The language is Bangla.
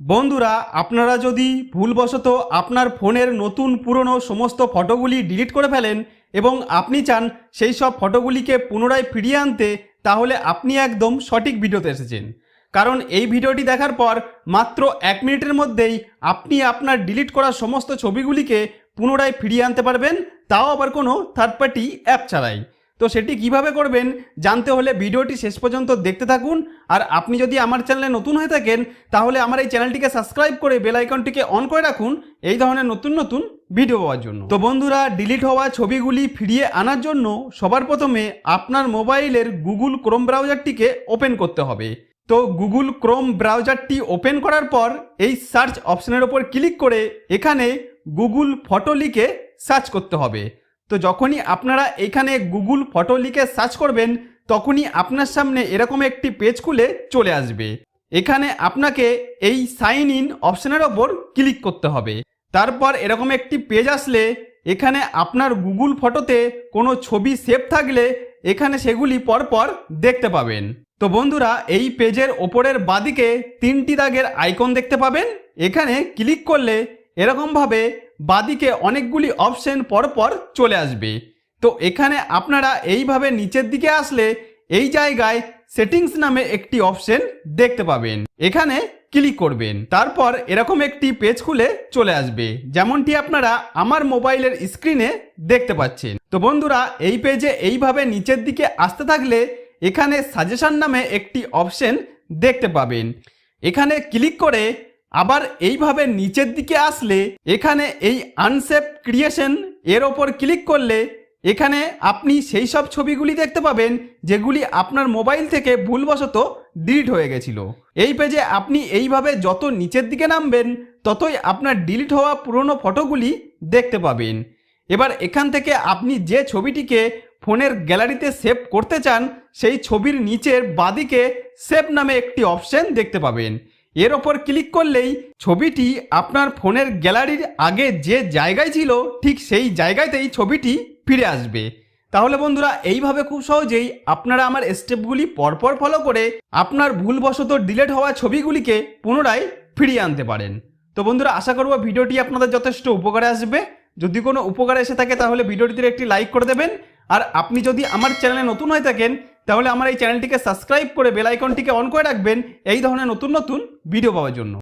বন্ধুরা, আপনারা যদি ভুলবশত আপনার ফোনের নতুন, পুরনো সমস্ত ফটোগুলি ডিলিট করে ফেলেন এবং আপনি চান সেই সব ফটোগুলিকে পুনরায় ফিরিয়ে আনতে, তাহলে আপনি একদম সঠিক ভিডিওতে এসেছেন। কারণ এই ভিডিওটি দেখার পর মাত্র এক মিনিটের মধ্যেই আপনি আপনার ডিলিট করা সমস্ত ছবিগুলিকে পুনরায় ফিরিয়ে আনতে পারবেন, তাও আবার কোনো থার্ড পার্টি অ্যাপ ছাড়াই। তো সেটি কীভাবে করবেন জানতে হলে ভিডিওটি শেষ পর্যন্ত দেখতে থাকুন। আর আপনি যদি আমার চ্যানেলে নতুন হয়ে থাকেন, তাহলে আমার এই চ্যানেলটিকে সাবস্ক্রাইব করে বেল আইকনটিকে অন করে রাখুন এই ধরনের নতুন নতুন ভিডিও পাওয়ার জন্য। তো বন্ধুরা ডিলিট হওয়া ছবিগুলি ফিরিয়ে আনার জন্য সবার প্রথমে আপনার মোবাইলের গুগল ক্রোম ব্রাউজারটিকে ওপেন করতে হবে। তো গুগল ক্রোম ব্রাউজারটি ওপেন করার পর এই সার্চ অপশনের ওপর ক্লিক করে এখানে গুগল ফটো লিখে সার্চ করতে হবে। তো যখনই আপনারা এখানে গুগল ফটো লিখে সার্চ করবেন, তখনই আপনার সামনে এরকম একটি পেজ খুলে চলে আসবে। এখানে আপনাকে এই সাইন ইন অপশনের ওপর ক্লিক করতে হবে। তারপর এরকম একটি পেজ আসলে, এখানে আপনার গুগল ফটোতে কোনো ছবি সেভ থাকলে এখানে সেগুলি পরপর দেখতে পাবেন। তো বন্ধুরা, এই পেজের ওপরের বাদিকে তিনটি দাগের আইকন দেখতে পাবেন। এখানে ক্লিক করলে এরকমভাবে বাদিকে অনেকগুলি অপশন পরপর চলে আসবে। তো এখানে আপনারা এইভাবে নিচের দিকে আসলে এই জায়গায় সেটিংস নামে একটি অপশন দেখতে পাবেন। এখানে ক্লিক করবেন। তারপর এরকম একটি পেজ খুলে চলে আসবে। যেমনটি আপনারা আমার মোবাইলের স্ক্রিনে দেখতে পাচ্ছেন। তো বন্ধুরা, এই পেজে এইভাবে নিচের দিকে আসতে থাকলে এখানে সাজেশন নামে একটি অপশন দেখতে পাবেন। এখানে ক্লিক করে আবার এইভাবে নিচের দিকে আসলে এখানে এই আনসেপ ক্রিয়েশন এর ওপর ক্লিক করলে এখানে আপনি সেই সব ছবিগুলি দেখতে পাবেন যেগুলি আপনার মোবাইল থেকে ভুলবশত ডিলিট হয়ে গেছিল। এই পেজে আপনি এইভাবে যত নিচের দিকে নামবেন, ততই আপনার ডিলিট হওয়া পুরনো ফটোগুলি দেখতে পাবেন। এবার এখান থেকে আপনি যে ছবিটিকে ফোনের গ্যালারিতে সেভ করতে চান, সেই ছবির নিচের বাদিকে সেভ নামে একটি অপশন দেখতে পাবেন। এর ওপর ক্লিক করলেই ছবিটি আপনার ফোনের গ্যালারির আগে যে জায়গায় ছিল, ঠিক সেই জায়গাতেই ছবিটি ফিরে আসবে। তাহলে বন্ধুরা, এইভাবে খুব সহজেই আপনারা আমার স্টেপগুলি পরপর ফলো করে আপনার ভুলবশত ডিলেট হওয়া ছবিগুলিকে পুনরায় ফিরিয়ে আনতে পারেন। তো বন্ধুরা, আশা করব ভিডিওটি আপনাদের যথেষ্ট উপকারে আসবে। যদি কোনো উপকারে এসে থাকে, তাহলে ভিডিওটিতে একটি লাইক করে দেবেন। আর আপনি যদি আমার চ্যানেলে নতুন হয়ে থাকেন তাহলে আমার এই চ্যানেলটিকে সাবস্ক্রাইব করে বেলাইকনটিকে অন করে রাখবেন। এই ধরনের নতুন নতুন ভিডিও পাওয়ার জন্য।